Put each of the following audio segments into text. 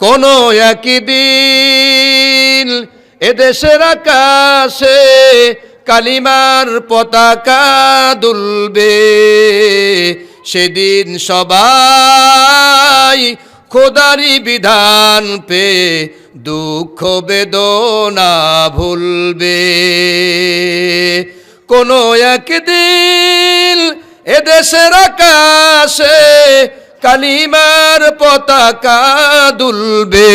কোনো একদিন এদেশের আকাশে কালিমার পতাকা দুলবে। সেদিন সবাই খোদারি বিধান পে দুঃখ বেদনা ভুলবে। কোনো একদিন এদেশের আকাশে কালিমার পতাকা দুলবে।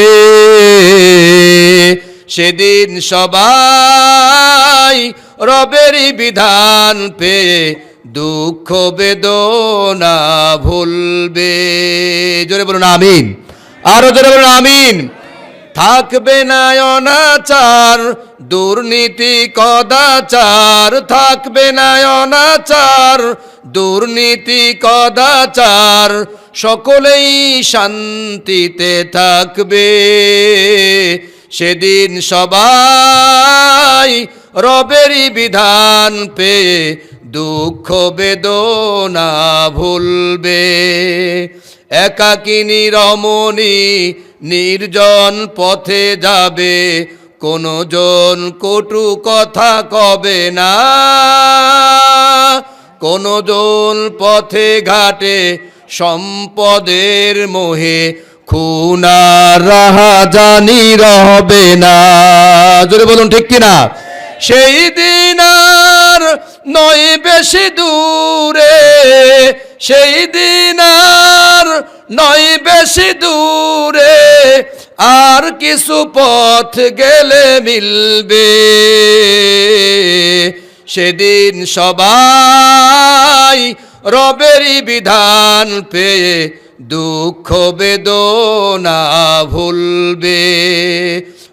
সেদিন সবাই রবেরই বিধান পেয়ে দুঃখ বেদনা ভুলবে। জোরে বলুন আমিন। আরও জোরে বলুন আমিন। থাকবে না অনাচার, দুর্নীতি কদাচার। থাকবে না অনাচার, দুর্নীতি কদাচার সকলেই শান্তিতে থাকবে। সেদিন সবাই রবেরই বিধান পেয়ে দুঃখ বেদনা ভুলবে। একাকিনী রমণী নির্জন পথে যাবে। কোনো জন কটু কথা কবে না। কোনো জন পথে ঘাটে সম্পদের মোহে রাহা জানি রবে না। জোরে বলুন, ঠিক কিনা? সেই দিন আর নয় বেশি দূরে, সেই দিন আর নয় বেশি দূরে আর কিছু পথ গেলে মিলবে। সেদিন সবাই রবেরই বিধান পেয়ে দুঃখ বেদনা ভুলবে।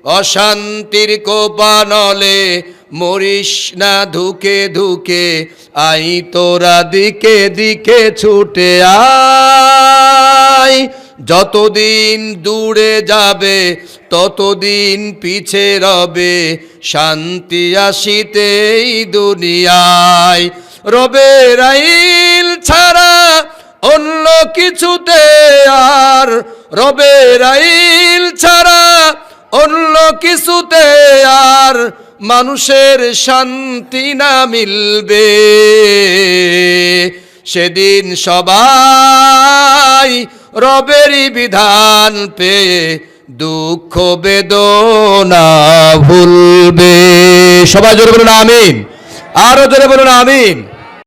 অশান্তির কোপানলে মরিস না ধুকে ধুকে, আই তোরা দিকে দিকে ছুটে আয়। যতদিন দূরে যাবে, ততদিন পিছে রবে, শান্তি আসিতেই দুনিয়ায়। রবের আইল ছাড়া অন্য কিছুতে আর রবের আইল ছাড়া অন্য কিছুতে আর মানুষের শান্তি না মিলবে। সেদিন সবাই রবেরই বিধান পেয়ে দুঃখ বেদনা ভুলবে। সবাই জোরে বলুন, আমিন। আরও জোরে বলুন, আমিন।